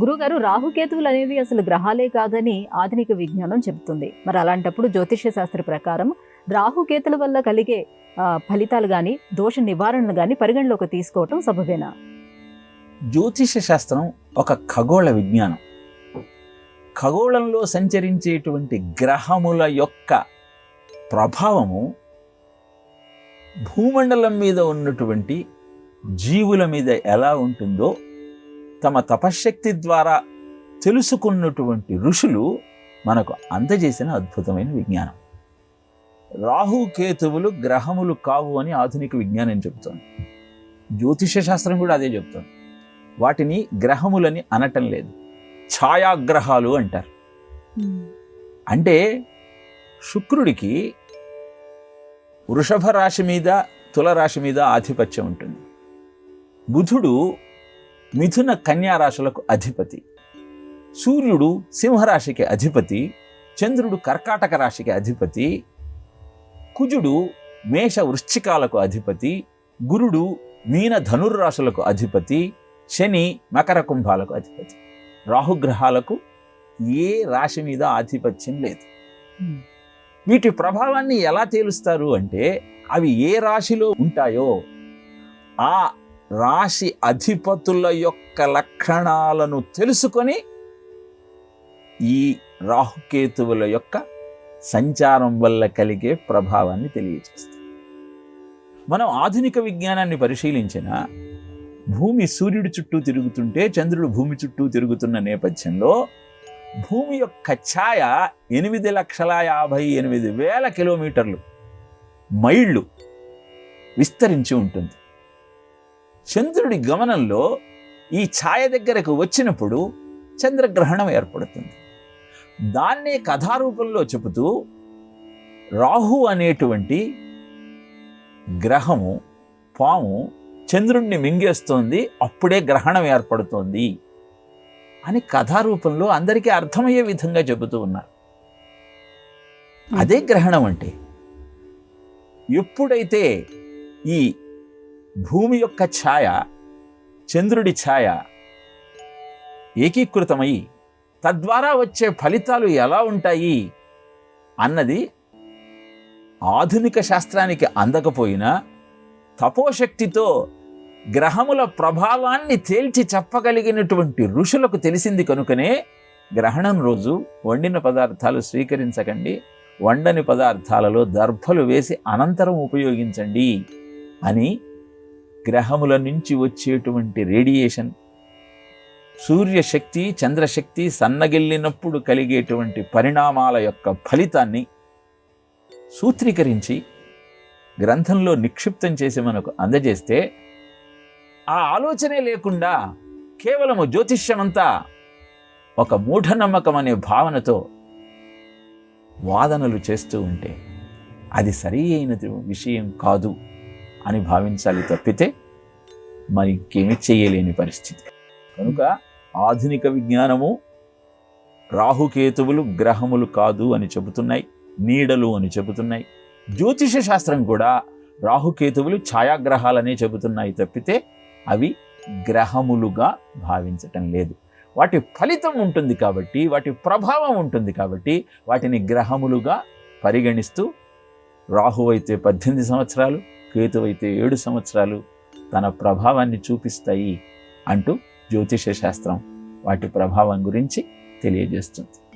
గురుగారు రాహుకేతువులు అనేవి అసలు గ్రహాలే కాదని ఆధునిక విజ్ఞానం చెబుతుంది. మరి అలాంటప్పుడు జ్యోతిష్య శాస్త్ర ప్రకారం రాహుకేతుల వల్ల కలిగే ఫలితాలు కానీ దోష నివారణలు కానీ పరిగణలోకి తీసుకోవటం సబబేనా? జ్యోతిష శాస్త్రం ఒక ఖగోళ విజ్ఞానం. ఖగోళంలో సంచరించేటువంటి గ్రహముల యొక్క ప్రభావము భూమండలం మీద ఉన్నటువంటి జీవుల మీద ఎలా ఉంటుందో తమ తపశ్శక్తి ద్వారా తెలుసుకున్నటువంటి ఋషులు మనకు అందజేసిన అద్భుతమైన విజ్ఞానం. రాహుకేతువులు గ్రహములు కావు అని ఆధునిక విజ్ఞానం చెబుతోంది. జ్యోతిష శాస్త్రం కూడా అదే చెబుతోంది. వాటిని గ్రహములని అనటం లేదు. ఛాయాగ్రహాలు అంటారు. అంటే శుక్రుడికి వృషభ రాశి మీద తులరాశి మీద ఆధిపత్యం ఉంటుంది. బుధుడు మిథున కన్యా రాశులకు అధిపతి. సూర్యుడు సింహరాశికి అధిపతి. చంద్రుడు కర్కాటక రాశికి అధిపతి. కుజుడు మేష వృశ్చికాలకు అధిపతి. గురుడు మీన ధనుర్రాశులకు అధిపతి. శని మకర కుంభాలకు అధిపతి. రాహుగ్రహాలకు ఏ రాశి మీద ఆధిపత్యం లేదు. వీటి ప్రభావాన్ని ఎలా తేలుస్తారు అంటే అవి ఏ రాశిలో ఉంటాయో ఆ రాశి అధిపతుల యొక్క లక్షణాలను తెలుసుకొని ఈ రాహుకేతువుల యొక్క సంచారం వల్ల కలిగే ప్రభావాన్ని తెలియజేస్తుంది. మనం ఆధునిక విజ్ఞానాన్ని పరిశీలించిన భూమి సూర్యుడి చుట్టూ తిరుగుతుంటే చంద్రుడు భూమి చుట్టూ తిరుగుతున్న నేపథ్యంలో భూమి యొక్క ఛాయ ఎనిమిది లక్షల యాభై ఎనిమిది వేల కిలోమీటర్లు మైళ్ళు విస్తరించి ఉంటుంది. చంద్రుడి గమనంలో ఈ ఛాయ దగ్గరకు వచ్చినప్పుడు చంద్రగ్రహణం ఏర్పడుతుంది. దాన్నే కథారూపంలో చెబుతూ రాహు అనేటువంటి గ్రహము పాము చంద్రుణ్ణి మింగేస్తోంది అప్పుడే గ్రహణం ఏర్పడుతోంది అని కథారూపంలో అందరికీ అర్థమయ్యే విధంగా చెబుతూ ఉన్నారు. అదే గ్రహణం అంటే ఎప్పుడైతే ఈ భూమి యొక్క ఛాయ చంద్రుడి ఛాయ ఏకీకృతమై తద్వారా వచ్చే ఫలితాలు ఎలా ఉంటాయి అన్నది ఆధునిక శాస్త్రానికి అందకపోయినా తపోశక్తితో గ్రహముల ప్రభావాన్ని తేల్చి చెప్పగలిగినటువంటి ఋషులకు తెలిసింది కనుకనే గ్రహణం రోజు వండిన పదార్థాలు స్వీకరించకండి వండని పదార్థాలలో దర్భలు వేసి అనంతరం ఉపయోగించండి అని గ్రహముల నుంచి వచ్చేటువంటి రేడియేషన్ సూర్యశక్తి చంద్రశక్తి సన్నగిల్లినప్పుడు కలిగేటువంటి పరిణామాల యొక్క ఫలితాన్ని సూత్రీకరించి గ్రంథంలో నిక్షిప్తం చేసి మనకు అందజేస్తే ఆ ఆలోచనే లేకుండా కేవలము జ్యోతిష్యమంతా ఒక మూఢనమ్మకం అనే భావనతో వాదనలు చేస్తూ ఉంటే అది సరి అయినది విషయం కాదు. అని భావించాలి తప్పితే మరి ఇంకేమీ చేయలేని పరిస్థితి. కనుక ఆధునిక విజ్ఞానము రాహుకేతువులు గ్రహములు కాదు అని చెబుతున్నాయి నీడలు అని చెబుతున్నాయి. జ్యోతిష శాస్త్రం కూడా రాహుకేతువులు ఛాయాగ్రహాలనే చెబుతున్నాయి తప్పితే అవి గ్రహములుగా భావించటం లేదు. వాటి ఫలితం ఉంటుంది కాబట్టి వాటి ప్రభావం ఉంటుంది కాబట్టి వాటిని గ్రహములుగా పరిగణిస్తూ రాహు అయితే పద్దెనిమిది సంవత్సరాలు కేతు అయితే ఏడు సంవత్సరాలు తన ప్రభావాన్ని చూపిస్తాయి అంటూ జ్యోతిష శాస్త్రం వాటి ప్రభావం గురించి తెలియజేస్తుంది.